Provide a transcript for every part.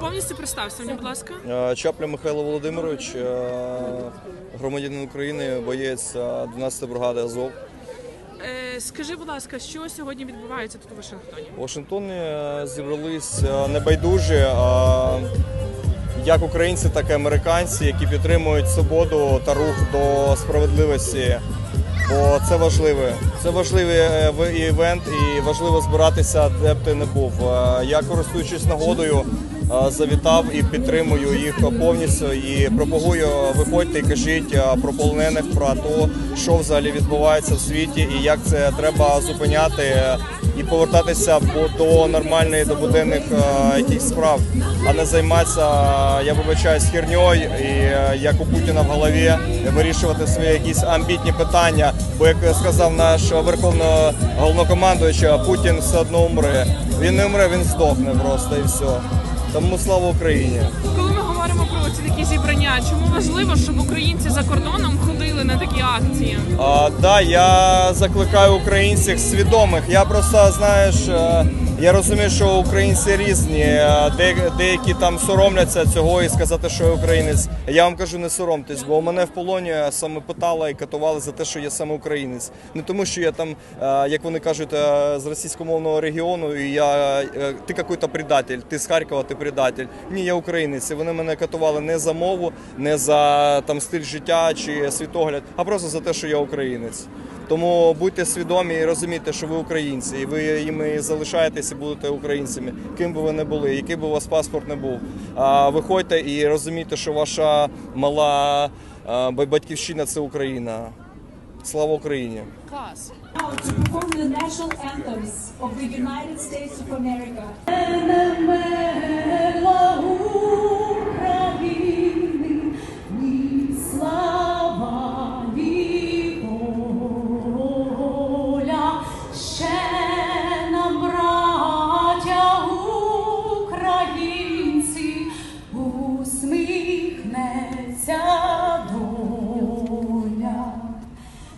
Повністю представся мені, будь ласка. Е, Чапля Михайло Володимирович, е, громадянин України, боєць е, 12 бригади Азов. Е, скажи, будь ласка, що сьогодні відбувається тут у Вашингтоні? У Вашингтоні е, зібрались е, небайдужі, а як українці, так і американці, які підтримують свободу та рух до справедливості. Бо це важливе. Це важливий е, івент і важливо збиратися, де б ти не був. Е, Я користуючись нагодою, е, завітав і підтримую їх повністю і пропагую. Виходьте і кажіть про полонених, про те, що взагалі відбувається в світі, і як це треба зупиняти і повертатися по- до нормальної до буденних е, якихось справ, а не займатися, я вибачаюсь, херньою і е, як у Путіна в голові вирішувати свої якісь амбітні питання. Бо як сказав наш верховний головнокомандуючий, Путін все одно умре. Він не умре, він здохне просто і все. Тому слава Україні. Говоримо про ці такі зібрання, чому важливо, щоб українці за кордоном ходили на такі акції? А, да, я закликаю українців свідомих. Я просто знаєш, е, я розумію, що українці різні. Е, де- деякі там соромляться цього і сказати, що я українець. Я вам кажу, не соромтесь, бо мене в полоні саме питали і катували за те, що я саме українець. Не тому, що я там, е, як вони кажуть, е, з російськомовного регіону, і я ти якийсь предатель, ти з Харкова, ти предатель. Ні, я українець. І вони мене катували не за мову, не за там стиль життя чи світогляд, а просто за те, що я українець. Тому будьте свідомі і розумійте, що ви українці, і ви їми залишаєтесь і будете українцями, ким би ви не були, який би у вас паспорт не був. А виходьте і розумійте, що ваша мала батьківщина це Україна. Слава Україні! Клас. Now to perform the national anthems of the United States of America.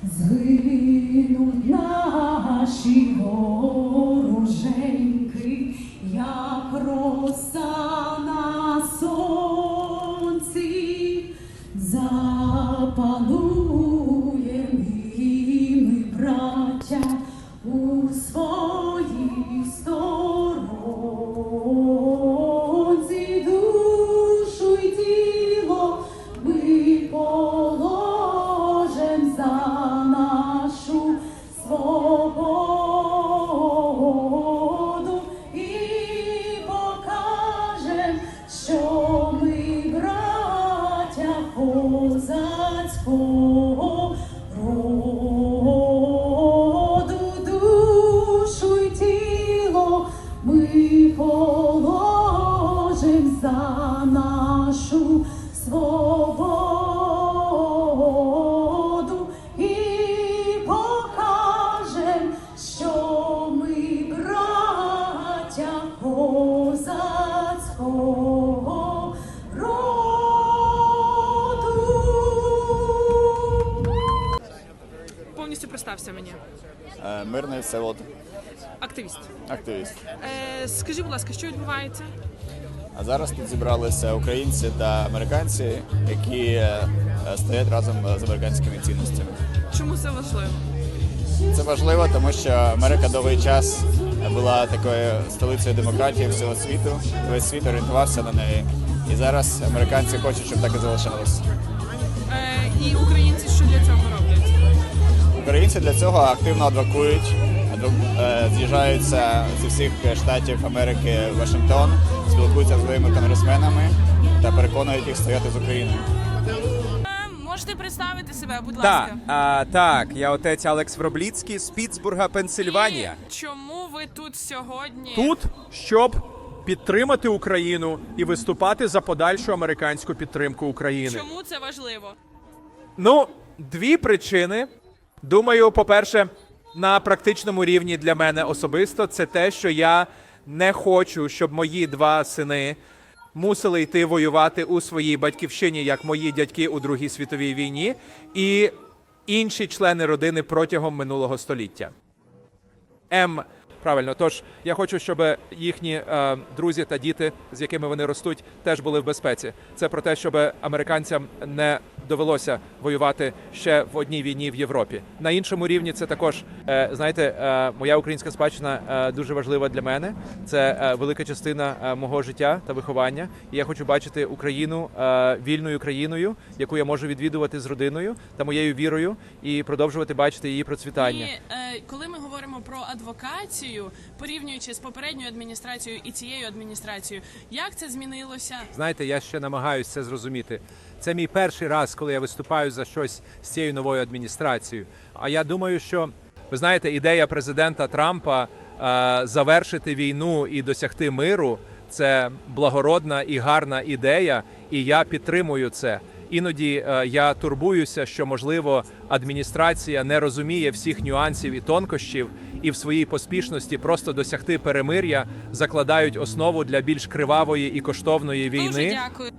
Згинуть наші вороженьки, як роса на сонці, запануєм ми, браття, у своїй Представся мені. Е, Мирний Всеволод, Активіст. активіст. Е, скажи, будь ласка, що відбувається? А зараз тут зібралися українці та американці, які е, стоять разом з американськими цінностями. Чому це важливо? Це важливо, тому що Америка довгий час була такою столицею демократії всього світу. Весь світ орієнтувався на неї. І зараз американці хочуть, щоб так і залишалося. Е, і українці що для цього роблять? Українці для цього активно адвокують, адвок- е, з'їжджаються зі всіх штатів Америки в Вашингтон, спілкуються з своїми конгресменами та переконують їх стояти з Україною. Можете представити себе, будь Так, а, так, я отець Алекс Вробліцький з Пітсбурга, Пенсильванія. І чому ви тут сьогодні? тут, щоб підтримати Україну і виступати за подальшу американську підтримку України. Чому це важливо? Ну, дві причини. Думаю, по-перше, на практичному рівні для мене особисто це те, що я не хочу, щоб мої два сини мусили йти воювати у своїй батьківщині, як мої дядьки у Другій світовій війні, і інші члени родини протягом минулого століття. М. Правильно, тож я хочу, щоб їхні е, друзі та діти, з якими вони ростуть, теж були в безпеці. Це про те, щоб американцям не довелося воювати ще в одній війні в Європі. На іншому рівні це також е, знаєте, е, моя українська спадщина е, дуже важлива для мене. Це е, велика частина е, мого життя та виховання. І я хочу бачити Україну е, вільною країною, яку я можу відвідувати з родиною та моєю вірою, і продовжувати бачити її процвітання. І е, коли ми говоримо про адвокацію, порівнюючи з попередньою адміністрацією і цією адміністрацією, як це змінилося? Знаєте, я ще намагаюся це зрозуміти. Це мій перший раз, коли я виступаю за щось з цією новою адміністрацією. А я думаю, що ви знаєте, ідея президента Трампа е, завершити війну і досягти миру це благородна і гарна ідея, і я підтримую це. Іноді е, я турбуюся, що можливо адміністрація не розуміє всіх нюансів і тонкощів, і в своїй поспішності просто досягти перемир'я закладають основу для більш кривавої і коштовної війни. Дуже дякую.